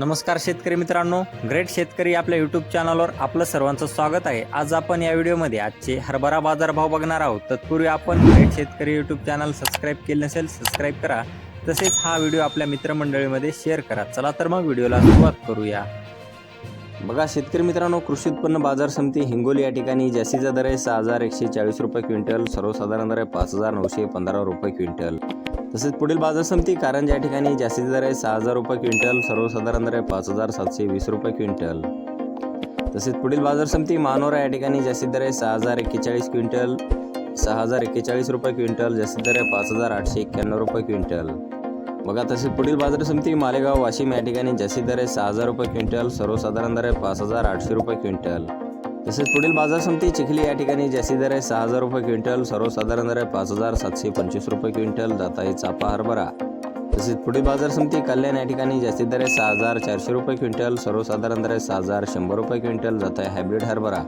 नमस्कार शेतकरी मित्रांनो ग्रेट शेतकरी आपल्या यूट्यूब चॅनलवर आपलं सर्वांचं स्वागत आहे. आज आपण या व्हिडिओमध्ये आजचे हरभरा बाजारभाव बघणार आहोत. तत्पूर्वी आपण ग्रेट शेतकरी यूट्यूब चॅनल सबस्क्राईब केले नसेल सबस्क्राईब करा. तसेच हा व्हिडिओ आपल्या मित्रमंडळीमध्ये शेअर करा. चला तर मग व्हिडिओला सुरुवात करूया. बघा शेतकरी मित्रांनो कृषी उत्पन्न बाजार समिती हिंगोली या ठिकाणी जास्तीचा दर आहे. सहा हजार एकशे चाळीस रुपये क्विंटल सर्वसाधारण दर आहे पाच हजार नऊशे पंधरा रुपये क्विंटल. तसेच पुढील बाजार समिती कारण या ठिकाणी जास्तीत दर आहे सहा हजार रुपये क्विंटल सर्वसाधारण दर आहे पाच हजार सातशे वीस रुपये क्विंटल. तसेच पुढील बाजार समिती मानोरा या ठिकाणी जास्तीत दर आहे सहा हजार एक्केचाळीस क्विंटल सहा हजार एक्केचाळीस रुपये क्विंटल जास्तीत दर आहे पाच हजार आठशे एक्क्याण्णव रुपये क्विंटल. बघा तसेच पुढील बाजार समिती मालेगाव वाशिम या ठिकाणी जास्तीत दर आहे सहा हजार रुपये क्विंटल सर्वसाधारण दर आहे पाच हजार आठशे रुपये क्विंटल. तसेच पुढील बाजार समिती चिखली या ठिकाणी जास्तीत दर आहे सहा हजार रुपये क्विंटल सर्वसाधारण दर आहे पाच हजार सातशे पंचवीस रुपये क्विंटल जात आहे चापा हरभरा. तसेच पुढील बाजार समिती कल्याण या ठिकाणी जास्तीत दर आहे सहा हजार चारशे रुपये क्विंटल सर्वसाधारण दर आहे सहा हजार शंभर रुपये क्विंटल जात आहे हायब्रिड हरभरा.